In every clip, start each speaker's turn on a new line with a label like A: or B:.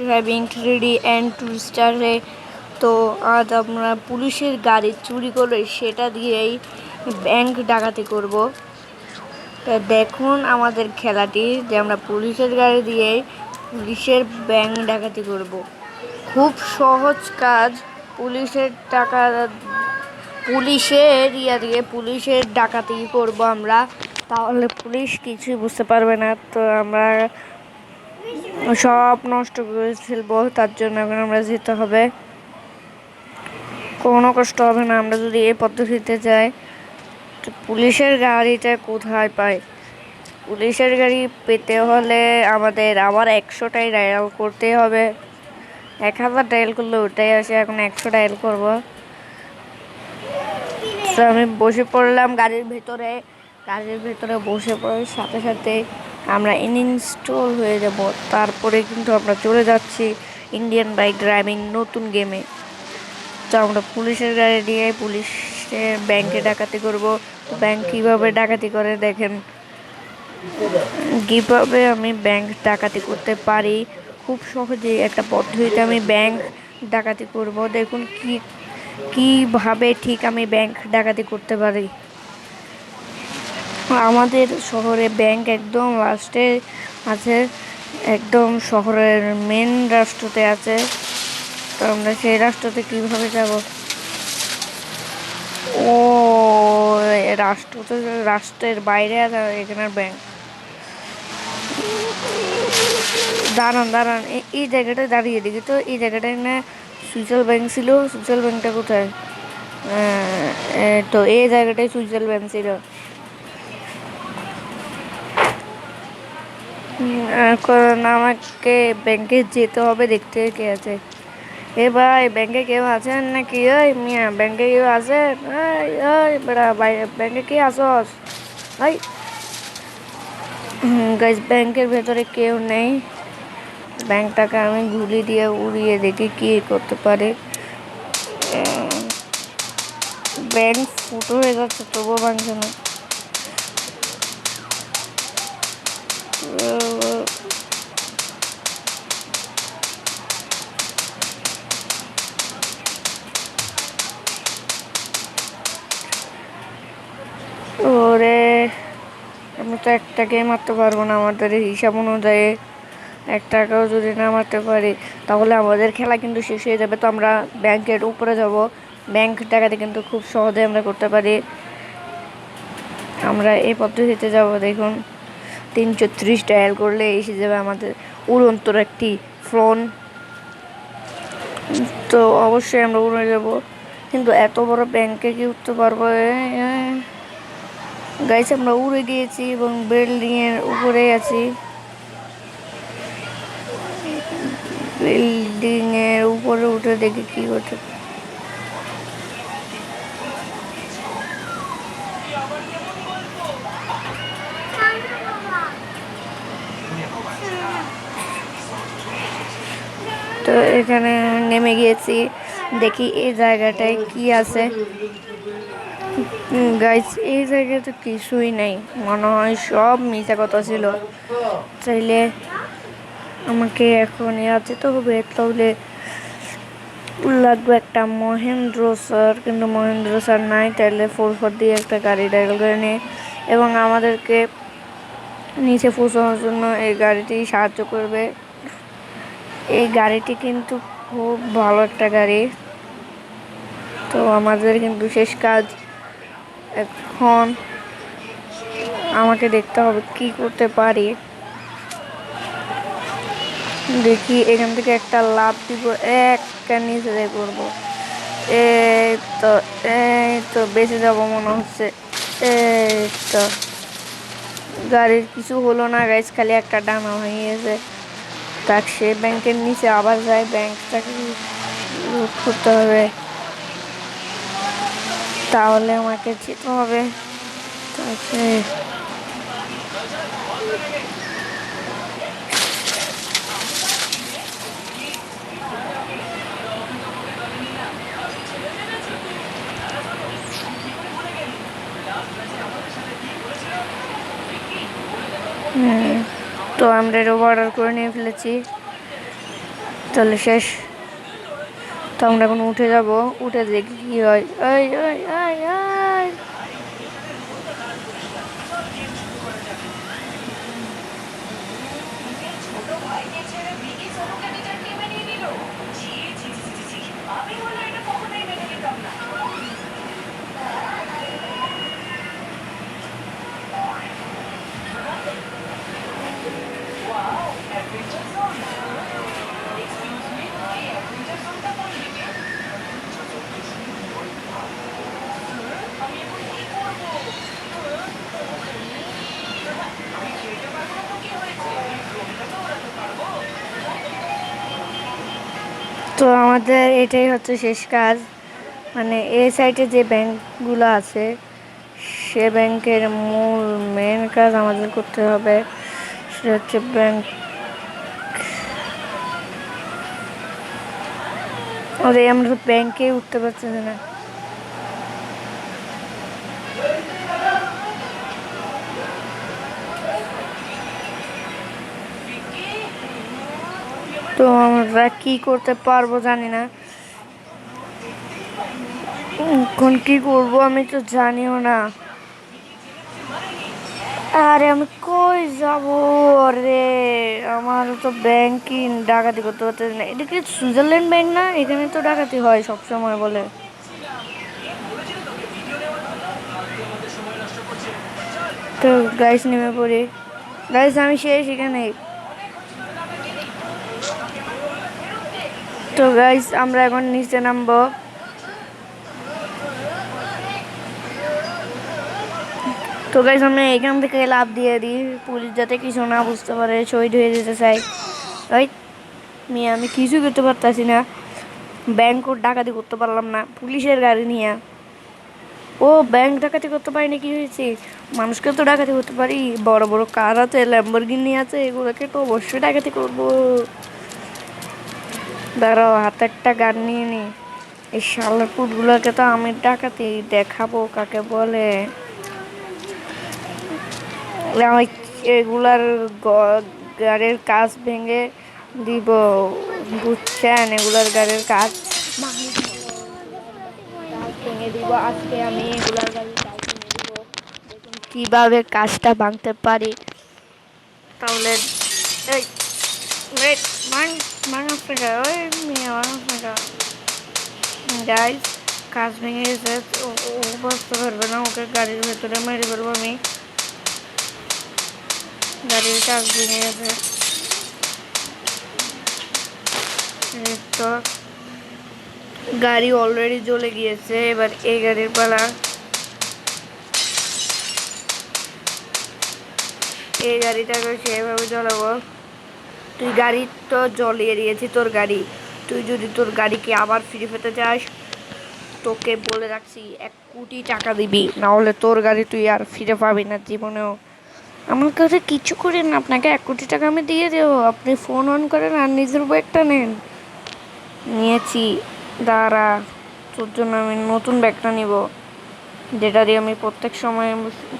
A: Driving three D and টুরিস্টারে তো আজ আমরা পুলিশের গাড়ি চুরি করে সেটা দিয়েই ব্যাংক ডাকাতি করব। দেখুন আমাদের খেলাটি যে আমরা পুলিশের গাড়ি দিয়ে পুলিশের ব্যাংক ডাকাতি করব। খুব সহজ কাজ, পুলিশের টাকা, পুলিশের ইয়া দিয়ে পুলিশের ডাকাতি করব আমরা। তাহলে পুলিশ কিছুই বুঝতে পারবে না। তো আমরা সব নষ্ট করে ফেলব, তার জন্য এখন আমরা যেতে হবে। কোনো কষ্ট হবে না, আমরা যদি এই পদ্ধতিতে যাই, তো পুলিশের গাড়িটা কোথায় পাই? পুলিশের গাড়ি পেতে হলে আমাদের আবার একশোটাই ডায়াল করতে হবে। এক হাজার ডায়াল করলে ওটাই আসে, এখন একশো ডায়াল করব। তো আমি বসে পড়লাম গাড়ির ভেতরে গাড়ির ভেতরে বসে পড়ার সাথে সাথে আমরা ইনস্টল হয়ে যাব। তারপরে কিন্তু আমরা চলে যাচ্ছি ইন্ডিয়ান বাইক ড্রাইভিং নতুন গেমে তো আমরা পুলিশের গাড়ি দিয়ে পুলিশের ব্যাংকে ডাকাতি করব। ব্যাংক কীভাবে ডাকাতি করে দেখেন? কীভাবে আমি ব্যাংক ডাকাতি করতে পারি? খুব সহজেই একটা পদ্ধতিতে আমি ব্যাংক ডাকাতি করব। দেখুন কি, কীভাবে ঠিক আমি ব্যাংক ডাকাতি করতে পারি। আমাদের শহরে ব্যাংক একদম লাস্টে আছে, একদম শহরের মেন রাষ্ট্রতে আছে। তো আমরা সেই রাষ্ট্রতে কীভাবে যাব? ও, রাষ্ট্র তো রাষ্ট্রের বাইরে আছে এখানের ব্যাংক দাঁড়ান দাঁড়ান, এই জায়গাটায় দাঁড়িয়ে দেখি তো, এই জায়গাটায় না সুইজাল ব্যাংক ছিল? সুইজাল ব্যাংকটা কোথায়? তো এই জায়গাটায় সুইজাল ব্যাংক ছিল। এখন আমাকে ব্যাংকে যেতে হবে, দেখতে কে আছে। এ ভাই ব্যাংকে কেউ আছেন নাকি? ওই মিয়া ব্যাংকে কেউ আছে ওই ব্যাংকে কি আসস ভাই গাইজ ব্যাংকের ভেতরে কেউ নেই। ব্যাংকটাকে আমি গুলি দিয়ে উড়িয়ে দেখি কি করতে পারে। ব্যাংক ফুটো হয়ে যাচ্ছে তবুও ভাঙছে না তো মারতে পারব না আমাদের হিসাব অনুযায়ী। এক টাকাও যদি না মারতে পারি, তাহলে আমাদের খেলা কিন্তু শেষ হয়ে যাবে। তো আমরা ব্যাংকের উপরে যাব। ব্যাংক টাকাতে কিন্তু খুব সহজে আমরা করতে পারি। আমরা এই পদ্ধতিতে যাব, দেখুন। তিনশো ত্রিশ ডায়াল করলে এসে যাবে আমাদের উড়ন্তর একটি ফোন তো অবশ্যই আমরা উড়ে যাব। কিন্তু এত বড় ব্যাংকে কি উঠতে পারব? গাইস আমরা উড়ে গিয়েছি এবং বিল্ডিং এর উপরে আছি। বিল্ডিং এর উপরে উঠে দেখি কি করতে তো এখানে নেমে গিয়েছি। দেখি এই জায়গাটায় কি আছে। গাইস এই জায়গায় তো কিছুই নেই। মনে হয় সব মিশা কথা ছিল। চাইলে আমাকে এখন ইয়াতে তো হবে। তাহলে লাগবে একটা মহেন্দ্র স্যার কিন্তু মহেন্দ্র স্যার নাই, তাহলে ফোর ফোর দিয়ে একটা গাড়ি ডাইল করে নিয়ে এবং আমাদেরকে নিচে পৌঁছানোর জন্য এই গাড়িটি সাহায্য করবে। এই গাড়িটি কিন্তু খুব ভালো একটা গাড়ি। তো আমাদের কিন্তু শেষ কাজ এখন আমাকে দেখতে হবে কি করতে পারি। দেখি এখান থেকে একটা লাভ দিব, একটা নিচে করব। এই তো এই তো, বেঁচে যাব মনে হচ্ছে। এই তো। গাড়ির কিছু হলো না গাইজ খালি একটা ডানা হয়ে গেছে। সে ব্যাংকের নিচে আবার যায় ব্যাংকটাকে করতে হবে। তাহলে আমাকে যেতে হবে। তাকে তো আমরা এটা অর্ডার করে নিয়ে ফেলেছি। তাহলে শেষ। তো আমরা এখন উঠে যাব। উঠে দেখি কি হয়। ওই ওই এই এই তো আমাদের এটাই হচ্ছে শেষ কাজ। মানে এ সাইডে যে ব্যাংকগুলো আছে, সে ব্যাংকের মূল মেন কাজ আমাদের করতে হবে। সেটা হচ্ছে ব্যাংক আমরা ব্যাংকে উঠতে পারছি না। তো আমরা কি করতে পারব জানি না। এখন কি করব আমি তো জানিও না। আরে আমি কই যাব রে? আমার তো ব্যাংকিং ডাকাতি করতে পারতেছি না। এটা কি সুইজারল্যান্ড ব্যাংক না? এখানে তো ডাকাতি হয় সব সময় বলে। তো গাইস নেমে পড়ি। গাইস আমি শেষ এখানে তো গাইস আমরা এখন নিচে নামবো। তো গাইস আমি এখান থেকে লাভ দিয়ে দিই। পুলিশ যাতে কিছু না বুঝতে পারে, শহীদ হয়ে যেতে চাই রাইট মেয়ে, আমি কিছু করতে পারতাছি না। ব্যাংক ডাকাতি করতে পারলাম না, পুলিশের গাড়ি নিয়ে। ও ব্যাংক ডাকাতি করতে পারি না কি হয়েছে? মানুষকে তো ডাকাতি করতে পারি। বড় বড় কার আছে ল্যাম্বরগিনি আছে, এগুলোকে তো অবশ্যই ডাকাতি করব। দাঁড়াও হাতে একটা গান নিয়ে নি। এই শালার পুটগুলোকে তো আমি ডাকাতি দেখাবো, কাকে বলে? আমি এগুলার গাড়ির কাজ ভেঙে দিব, বুঝছেন? এগুলার গাড়ির কাজ ভেঙে আজকে আমি এগুলার কীভাবে কাজটা ভাঙতে পারি। তাহলে, এই wait মান মান আপনাকে ওই মেয়ে মান আপনাকে গাইজ কাজ ভেঙে গেছে। ও বুঝতে পারবে না। ওকে গাড়ির ভেতরে মেরে ফেলব আমি। গাড়ির কাজ ভেঙে গেছে। তো গাড়ি অলরেডি জ্বলে গিয়েছে। এবার এই গাড়ির পালা। এই গাড়িটাকে সেভাবে জ্বলাবো। তুই গাড়ি তো জ্বলিয়ে দিয়েছি তোর গাড়ি। তুই যদি তোর গাড়িকে আবার ফিরে পেতে চাস, তোকে বলে রাখছি, এক কোটি টাকা দিবি। না হলে তোর গাড়ি তুই আর ফিরে পাবি না জীবনেও। আমার কাছে কিছু করেন না, আপনাকে এক কোটি টাকা আমি দিয়ে দেবো। আপনি ফোন অন করেন আর নিজের ব্যাগটা নেন। নিয়েছি, দাঁড়া, তোর জন্য আমি নতুন ব্যাগটা নিব। যেটা দিয়ে আমি প্রত্যেক সময়,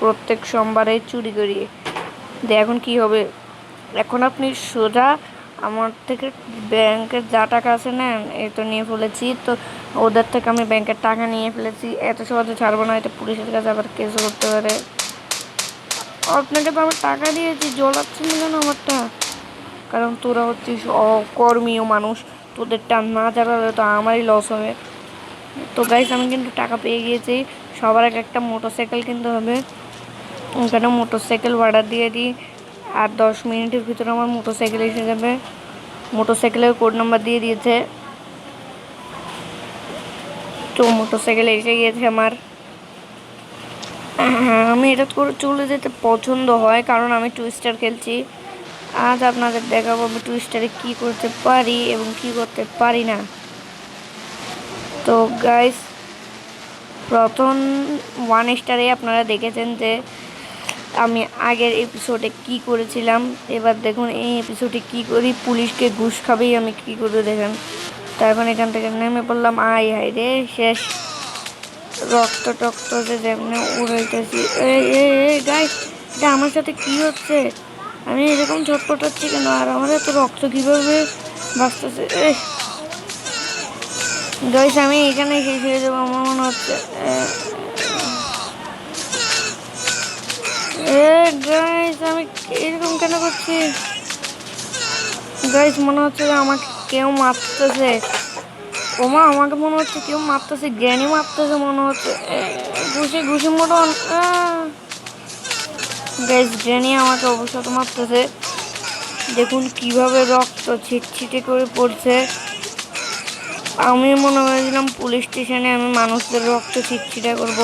A: প্রত্যেক সোমবারে চুরি করি। দিয়ে এখন কি হবে। এখন আপনি সোজা আমার থেকে ব্যাংকের যা টাকা আছে নেন, এই তো নিয়ে ফেলেছি। তো ওদের থেকে আমি ব্যাংকের টাকা নিয়ে ফেলেছি। এত সহজে ছাড়বো না এটা পুলিশের কাছে আবার কেস করতে পারে। আপনাকে তো আমার টাকা দিয়েছি জ্বলাচ্ছি না কেন আমারটা? কারণ তোরা হচ্ছিস অকর্মীয় মানুষ তোদেরটা না জ্বালালে তো আমারই লস হবে। তো গাইস আমি কিন্তু টাকা পেয়ে গিয়েছি। সবার আগে একটা মোটর সাইকেল কিনতে হবে। ওখানে মোটর সাইকেল ভাড়া দিয়ে দিই। আর দশ মিনিটের ভিতরে আমার মোটর সাইকেল এসে যাবে। মোটর সাইকেলের কোড নাম্বার দিয়ে দিয়েছে। তো মোটর সাইকেল এসে গিয়েছে আমার। আমি এটা করে চলে যেতে পছন্দ হয় কারণ আমি টুইস্টার খেলছি। আজ আপনাদের দেখাবো আমি টুইস্টারে কী করতে পারি এবং কি করতে পারি না। তো গাইস প্রথম ওয়ান স্টারে আপনারা দেখেছেন যে আমি আগের এপিসোডে কি করেছিলাম? এবার দেখুন, এই এপিসোডে কি করি? পুলিশকে ঘুষ খাবেই আমি কি করে দেখেন। তো এখন থেকে নেমে পড়লাম। আই হাই রে, শেষ। রক্ত টক্ত যে যেমনি এই গাই এটা আমার সাথে কি হচ্ছে? আমি এরকম ছটপটাচ্ছি কেন? আর আমার এত রক্ত কীভাবে বাঁচতেছে? গাইস আমি এখানে শেষ হয়ে যাব, আমার মনে হচ্ছে। এ গাইস আমি এরকম কেন করছি? গাইস মনে হচ্ছে যে আমাকে কেউ মারতেছে। ওমা, আমাকে মনে হচ্ছে কেউ মারতেছে, জ্ঞানী মারতেছে মনে হচ্ছে। ঘুষি ঘুষি মতন গাইস জ্ঞানী আমাকে অবসর মারতেছে। দেখুন কীভাবে রক্ত ছিটছিটে করে পড়ছে। আমি মনে করেছিলাম পুলিশ স্টেশনে আমি মানুষদের রক্ত ছিটছিটা করব।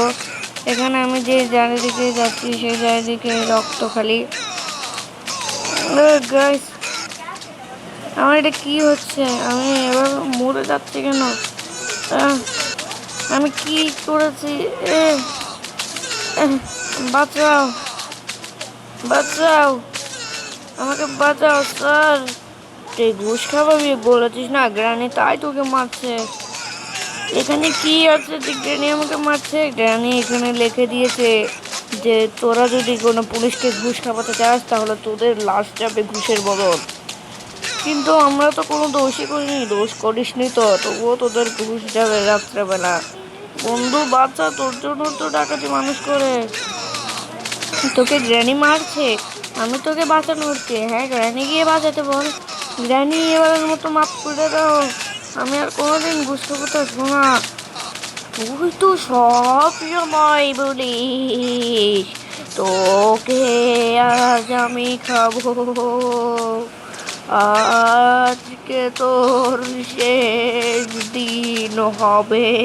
A: এখানে আমি যে চারিদিকে যাচ্ছি, সেই চারিদিকে রক্ত খালি। গাইস আমার এটা কি হচ্ছে? আমি এবার মরে যাচ্ছি কেন? আমি কি করেছি? বাঁচাও বাঁচাও, আমাকে বাঁচাও স্যার তুই ঘুষ খাওয়াবি বলেছিস না? গ্রানি তাই তোকে মারছে। এখানে কি আছে? যে গ্রানি আমাকে মারছে। গ্রানি এখানে লিখে দিয়েছে যে, তোরা যদি কোনো পুলিশকে ঘুষ খাওয়াতে চাস, তাহলে তোদের লাশ যাবে ঘুষের বদল কিন্তু আমরা তো কোনো দোষই করিনি। দোষ করিসনি তো। তবুও তোদের ঘুষ যাবে রাত্রেবেলা। বন্ধু, বাচ্চা, তোর জন্য তো ডাকাতি মানুষ করে। তোকে গ্র্যানি মারছে। আমি তোকে বাঁচানো হচ্ছে হ্যাঁ গ্র্যানি গিয়ে বাঁচাতে বল। গ্র্যানি এবারের মতো মাফ করে দাও। আমি আর কোনোদিন বুঝতে পারতেছি না। তুই তো সব সময় বলিস। তোকে আজ আমি খাব। আজকে তোর শেষ দিন হবে।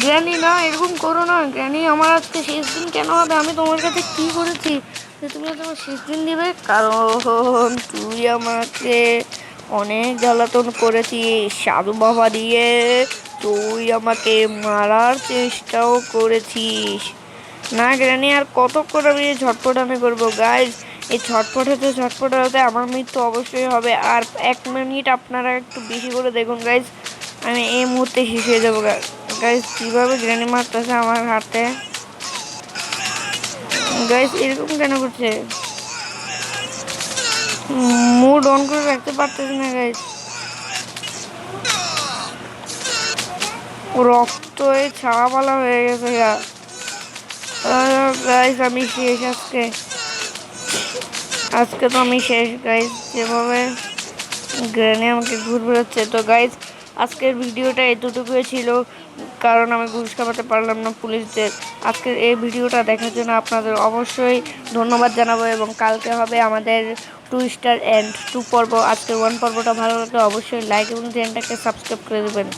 A: জ্ঞানী না, এরকম করো না। জ্ঞানী, আমার আজকে শেষ দিন কেন হবে? আমি তোমার কাছে কি করেছি? যে তুমি আমার শেষ দিন দিবে? কারণ তুই আমাকে অনেক জ্বালাতন করেছি, সাধু বাবা দিয়ে। তুই আমাকে মারার চেষ্টাও করেছিস। না গ্রানি, আর কতক্ষণ আমি এই ঝটপটামি করব? গাইজ এই ছটপটাতে ছটপটাতে আমার মৃত্যু অবশ্যই হবে। আর এক মিনিট আপনারা একটু বেশি করে দেখুন গাইজ আমি এই মুহূর্তে শেষ যাব গাইজ কীভাবে গ্রানি মারতেছে আমার হাতে? গাইজ এরকম কেন করছে? মুড অন করে রাখতে পারতেছি না গাইজ এই ছাওয়াপালা হয়ে গেছে গাইজ আমি শেষ আজকে। আজকে তো আমি শেষ গাইজ যেভাবে গ্রেনে আমাকে ঘুর বেরোচ্ছে তো গাইজ আজকের ভিডিওটা এতটুকুই ছিল। কারণ আমি ঘুষ খাওয়াতে পারলাম না পুলিশদের। আজকের এই ভিডিওটা দেখার জন্য আপনাদের অবশ্যই ধন্যবাদ জানাব এবং কালকে হবে আমাদের টু স্টার অ্যান্ড টু পর্ব। আজকের ওয়ান পর্বটা ভালো লাগলে অবশ্যই লাইক এবং চ্যানেলটাকে সাবস্ক্রাইব করে দেবেন।